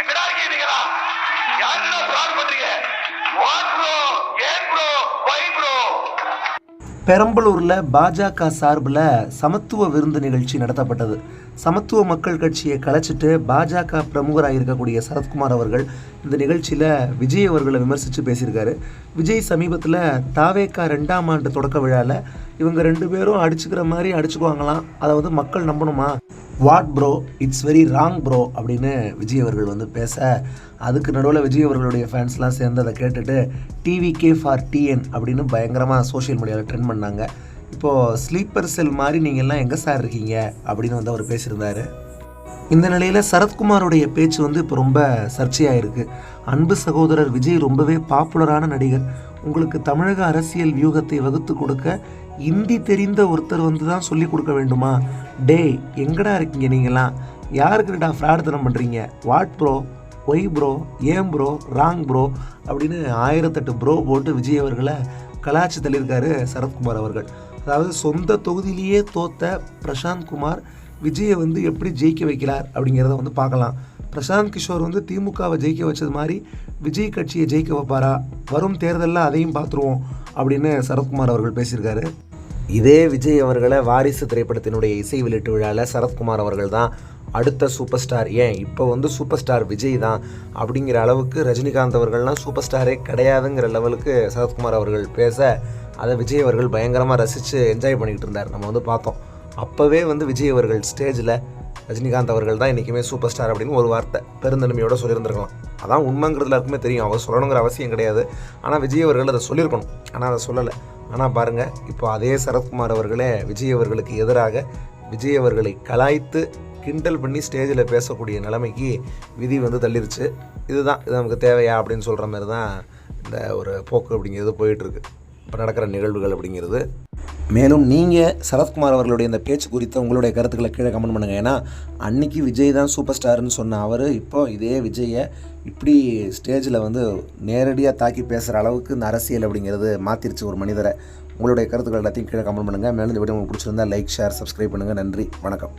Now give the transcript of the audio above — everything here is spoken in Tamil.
எங்கடா இருக்கீங்களா யாருடா fraud பண்றீங்க? வாட் ப்ரோ ஏன் ப்ரோ வை ப்ரோ பெரம்பலூரில் பாஜக சார்பில் சமத்துவ விருந்து நிகழ்ச்சி நடத்தப்பட்டது. சமத்துவ மக்கள் கட்சியை கலைச்சிட்டு பாஜக பிரமுகராக இருக்கக்கூடிய சரத்குமார் அவர்கள் இந்த நிகழ்ச்சியில் விஜய் அவர்களை விமர்சித்து பேசியிருக்காரு. விஜய் சமீபத்தில் தாவேக்கா ரெண்டாம் ஆண்டு தொடக்க விழாவில் இவங்க ரெண்டு பேரும் அடிச்சுக்கிற மாதிரி அடிச்சுக்குவாங்களாம். அதை வந்து மக்கள் நம்பணுமா? What bro it's very wrong bro அப்படின்னு விஜய் அவர்கள் வந்து பேச அதுக்கு நடுவில் விஜய் அவர்களுடைய ஃபேன்ஸ்லாம் சேர்ந்து அதை கேட்டுட்டு டிவிகே ஃபார் டிஎன் அப்படின்னு பயங்கரமாக சோஷியல் மீடியாவில் ட்ரெண்ட் பண்ணாங்க. இப்போது ஸ்லீப்பர் செல் மாதிரி நீங்கள் எல்லாம் எங்கே சார் இருக்கீங்க? அப்படின்னு வந்து அவர் பேசியிருந்தாரு. இந்த நிலையில் சரத்குமாருடைய பேச்சு வந்து இப்போ ரொம்ப சர்ச்சையாக இருக்குது அன்பு சகோதரர் விஜய் ரொம்பவே பாப்புலரான நடிகர். உங்களுக்கு தமிழக அரசியல் வியூகத்தை வகுத்து கொடுக்க இந்தி தெரிந்த ஒருத்தர் வந்து தான் சொல்லி கொடுக்க வேண்டுமா? டேய் எங்கடா இருக்கீங்க நீங்களாம் யாருக்குடா ஃப்ராடுத்தனம் பண்ணுறீங்க வாட் ப்ரோ? Why bro? ஏன் ப்ரோ? Wrong bro? அப்படின்னு ஆயிரத்தெட்டு ப்ரோ போட்டு விஜய் அவர்களை கலாச்சி தள்ளியிருக்காரு சரத்குமார் அவர்கள். அதாவது சொந்த தொகுதியிலேயே தோத்த பிரசாந்த் குமார் விஜயை வந்து எப்படி ஜெயிக்க வைக்கிறார் அப்படிங்கிறத வந்து பார்க்கலாம். பிரசாந்த் கிஷோர் வந்து திமுகவை ஜெயிக்க வச்சது மாதிரி விஜய் கட்சியை ஜெயிக்க வைப்பாரா? வரும் தேர்தலில் அதையும் பார்த்துருவோம் அப்படின்னு சரத்குமார் அவர்கள் பேசியிருக்காரு. இதே விஜய் அவர்களை வாரிசு திரைப்படத்தினுடைய இசை வெளியீட்டு விழாவில் சரத்குமார் அவர்கள் தான் அடுத்த சூப்பர் ஸ்டார். ஏன்? இப்போ வந்து சூப்பர் ஸ்டார் விஜய் தான் அப்படிங்கிற அளவுக்கு ரஜினிகாந்த் அவர்கள்லாம் சூப்பர் ஸ்டாரே கிடையாதுங்கிற லெவலுக்கு சரத்குமார் அவர்கள் பேச அதை விஜய் அவர்கள் பயங்கரமாக ரசித்து என்ஜாய் பண்ணிக்கிட்டு இருந்தார். நம்ம வந்து பார்த்தோம். அப்போவே வந்து விஜய் அவர்கள் ஸ்டேஜில் ரஜினிகாந்த் அவர்கள் தான் என்றைக்குமே சூப்பர் ஸ்டார் அப்படின்னு ஒரு வார்த்தை பெருந்தன்மையோடு சொல்லியிருந்திருக்கலாம். அதான் உண்மைங்கிறது எல்லாருக்குமே தெரியும். அவர் சொல்லணுங்கிற அவசியம் கிடையாது. ஆனால் விஜய் அவர்கள் அதை சொல்லியிருக்கணும். ஆனால் அதை சொல்லலை. ஆனால் பாருங்கள் இப்போ அதே சரத்குமார் அவர்களே விஜய் அவர்களுக்கு எதிராக விஜய் அவர்களை கலாய்த்து கிண்டல் பண்ணி ஸ்டேஜில் பேசக்கூடிய நிலைமைக்கு விதி வந்து தள்ளிருச்சு. இதுதான் இது நமக்கு தேவையா அப்படின்னு சொல்கிற மாதிரி தான் இந்த ஒரு போக்கு அப்படிங்கிறது போயிட்டுருக்கு இப்போ நடக்கிற நிகழ்வுகள் அப்படிங்கிறது. மேலும் நீங்கள் சரத்குமார் அவர்களுடைய இந்த பேச்சு குறித்த உங்களுடைய கருத்துக்களை கீழே கமெண்ட் பண்ணுங்கள் ஏன்னா அன்னைக்கு விஜய் தான் சூப்பர் ஸ்டார்னு சொன்ன அவர் இப்போ இதே விஜயை இப்படி ஸ்டேஜில் வந்து நேரடியாக தாக்கி பேசுகிற அளவுக்கு இந்த அரசியல் அப்படிங்கிறது மாற்றிருச்சு ஒரு மனிதரை. உங்களுடைய கருத்துக்கள் எல்லாத்தையும் கீழே கமெண்ட் பண்ணுங்கள் மேலும் இந்த வீடியோ உங்களுக்கு பிடிச்சிருந்தா லைக் ஷேர் சப்ஸ்கிரைப் பண்ணுங்கள் நன்றி. வணக்கம்.